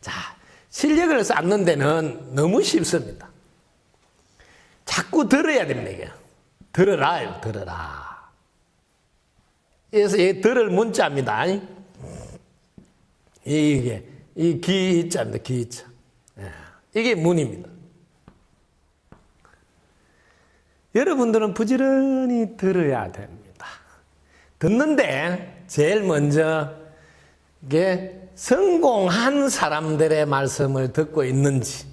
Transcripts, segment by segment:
자, 실력을 쌓는 데는 너무 쉽습니다. 자꾸 들어야 됩니다, 이게. 들어라요, 들어라. 그래서 이 들을 문자입니다. 이게, 이 기자입니다, 기자. 예, 이게 문입니다. 여러분들은 부지런히 들어야 됩니다. 듣는데 제일 먼저 이게 성공한 사람들의 말씀을 듣고 있는지,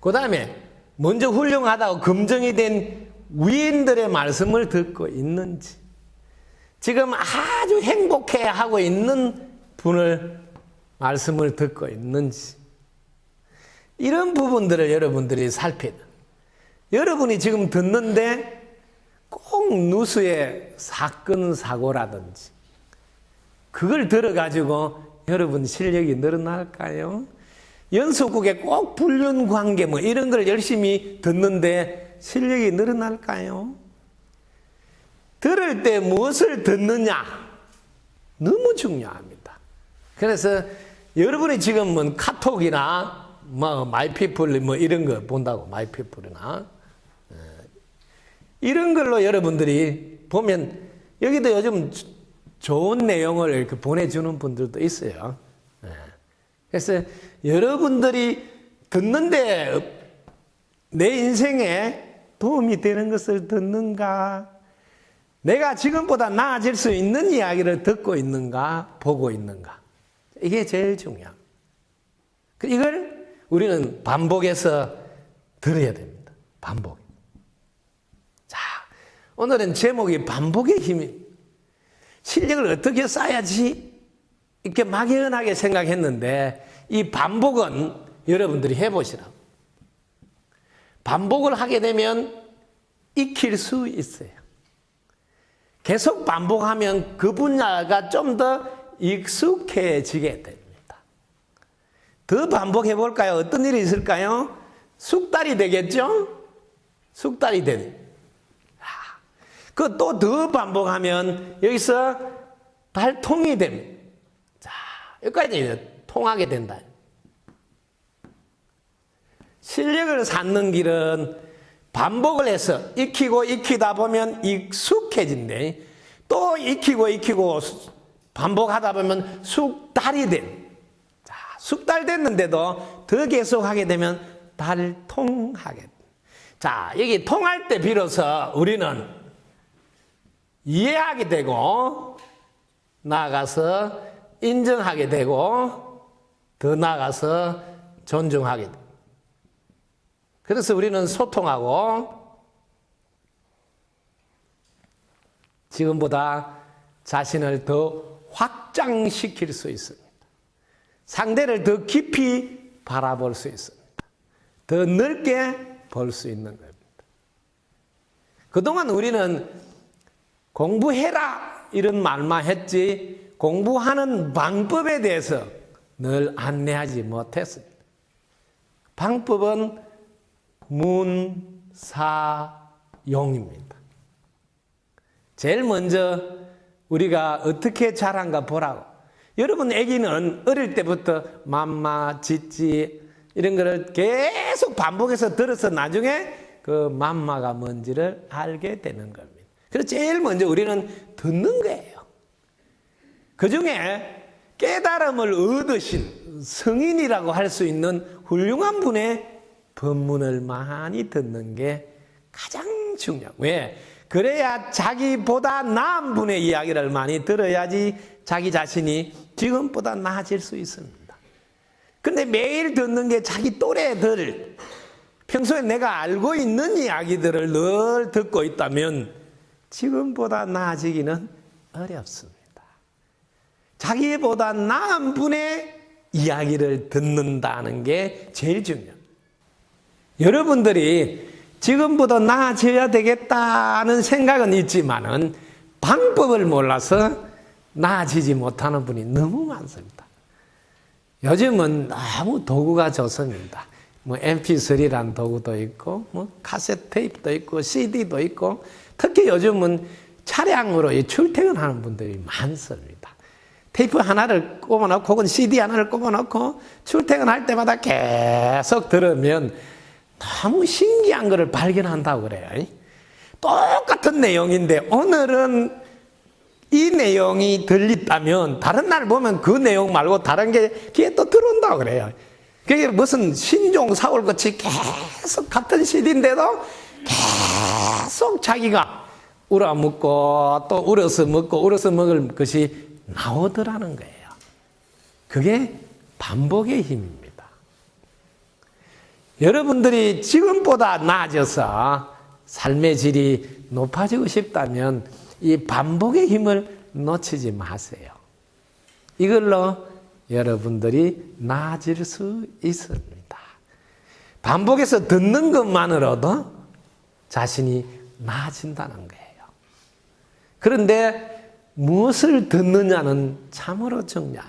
그 다음에 먼저 훌륭하다고 검증이 된 위인들의 말씀을 듣고 있는지, 지금 아주 행복해 하고 있는 분을 말씀을 듣고 있는지, 이런 부분들을 여러분들이 돼요. 여러분이 지금 듣는데 꼭 누수의 사건, 사고라든지, 그걸 들어가지고 여러분 실력이 늘어날까요? 연속국에 꼭 불륜 관계 뭐 이런 걸 열심히 듣는데 실력이 늘어날까요? 들을 때 무엇을 듣느냐? 너무 중요합니다. 그래서 여러분이 지금은 카톡이나 뭐 마이피플 뭐 이런 거 본다고 마이피플이나 어, 이런 걸로 여러분들이 보면 여기도 요즘 좋은 내용을 이렇게 보내주는 분들도 있어요. 예. 그래서 여러분들이 듣는데 내 인생에 도움이 되는 것을 듣는가? 내가 지금보다 나아질 수 있는 이야기를 듣고 있는가? 보고 있는가? 이게 제일 중요합니다. 그 이걸 우리는 반복해서 들어야 됩니다. 반복. 자, 오늘은 제목이 반복의 힘이 실력을 어떻게 쌓아야지 이렇게 막연하게 생각했는데 이 반복은 여러분들이 해보시라. 반복을 하게 되면 익힐 수 있어요. 계속 반복하면 그 분야가 좀 더 익숙해지게 됩니다. 더 반복해 볼까요? 어떤 일이 있을까요? 숙달이 되겠죠? 숙달이 되는. 그 또 더 반복하면 여기서 발통이 됩니다. 자, 여기까지 통하게 된다. 실력을 쌓는 길은 반복을 해서 익히고 익히다 보면 익숙해진대. 또 익히고 익히고 반복하다 보면 숙달이 돼. 자, 숙달됐는데도 더 계속하게 되면 달통하게 돼. 자, 여기 통할 때 비로소 우리는 이해하게 되고 나아가서 인정하게 되고 더 나아가서 존중하게 돼. 그래서 우리는 소통하고 지금보다 자신을 더 확장시킬 수 있습니다. 상대를 더 깊이 바라볼 수 있습니다. 더 넓게 볼 수 있는 겁니다. 그동안 우리는 공부해라 이런 말만 했지 공부하는 방법에 대해서 늘 안내하지 못했습니다. 방법은 문사용입니다. 제일 먼저 우리가 어떻게 자란가 보라고. 여러분 애기는 어릴 때부터 맘마, 지찌 이런 거를 계속 반복해서 들어서 나중에 그 맘마가 뭔지를 알게 되는 겁니다. 그래서 제일 먼저 우리는 듣는 거예요. 그 중에 깨달음을 얻으신 성인이라고 할 수 있는 훌륭한 분의 법문을 많이 듣는 게 가장 중요해요. 왜? 그래야 자기보다 나은 분의 이야기를 많이 들어야지 자기 자신이 지금보다 나아질 수 있습니다. 근데 매일 듣는 게 자기 또래들, 평소에 내가 알고 있는 이야기들을 늘 듣고 있다면 지금보다 나아지기는 어렵습니다. 자기보다 나은 분의 이야기를 듣는다는 게 제일 중요합니다. 여러분들이 지금보다 나아져야 되겠다는 생각은 있지만은 방법을 몰라서 나아지지 못하는 분이 너무 많습니다. 요즘은 너무 도구가 좋습니다. 뭐 MP3란 도구도 있고, 뭐 카세트 테이프도 있고, CD도 있고, 특히 요즘은 차량으로 출퇴근하는 분들이 많습니다. 테이프 하나를 꼽아놓고 혹은 CD 하나를 꼽아놓고 출퇴근할 때마다 계속 들으면 너무 신기한 것을 발견한다고 그래요. 똑같은 내용인데 오늘은 이 내용이 들렸다면 다른 날 보면 그 내용 말고 다른 게 귀에 또 들어온다고 그래요. 그게 무슨 신종 사올 것이 계속 같은 CD인데도 계속 자기가 울어 먹고 또 울어서 먹고 울어서 먹을 것이 나오더라는 거예요. 그게 반복의 힘입니다. 여러분들이 지금보다 나아져서 삶의 질이 높아지고 싶다면 이 반복의 힘을 놓치지 마세요. 이걸로 여러분들이 나아질 수 있습니다. 반복해서 듣는 것만으로도 자신이 나아진다는 거예요. 그런데 무엇을 듣느냐는 참으로 중요한.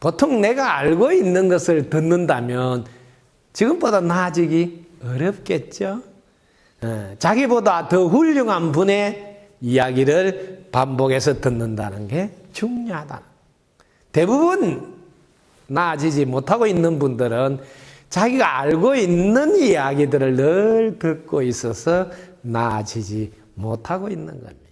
보통 내가 알고 있는 것을 듣는다면 지금보다 나아지기 어렵겠죠? 어, 자기보다 더 훌륭한 분의 이야기를 반복해서 듣는다는 게 중요하다. 대부분 나아지지 못하고 있는 분들은 자기가 알고 있는 이야기들을 늘 듣고 있어서 나아지지 못하고 있는 겁니다.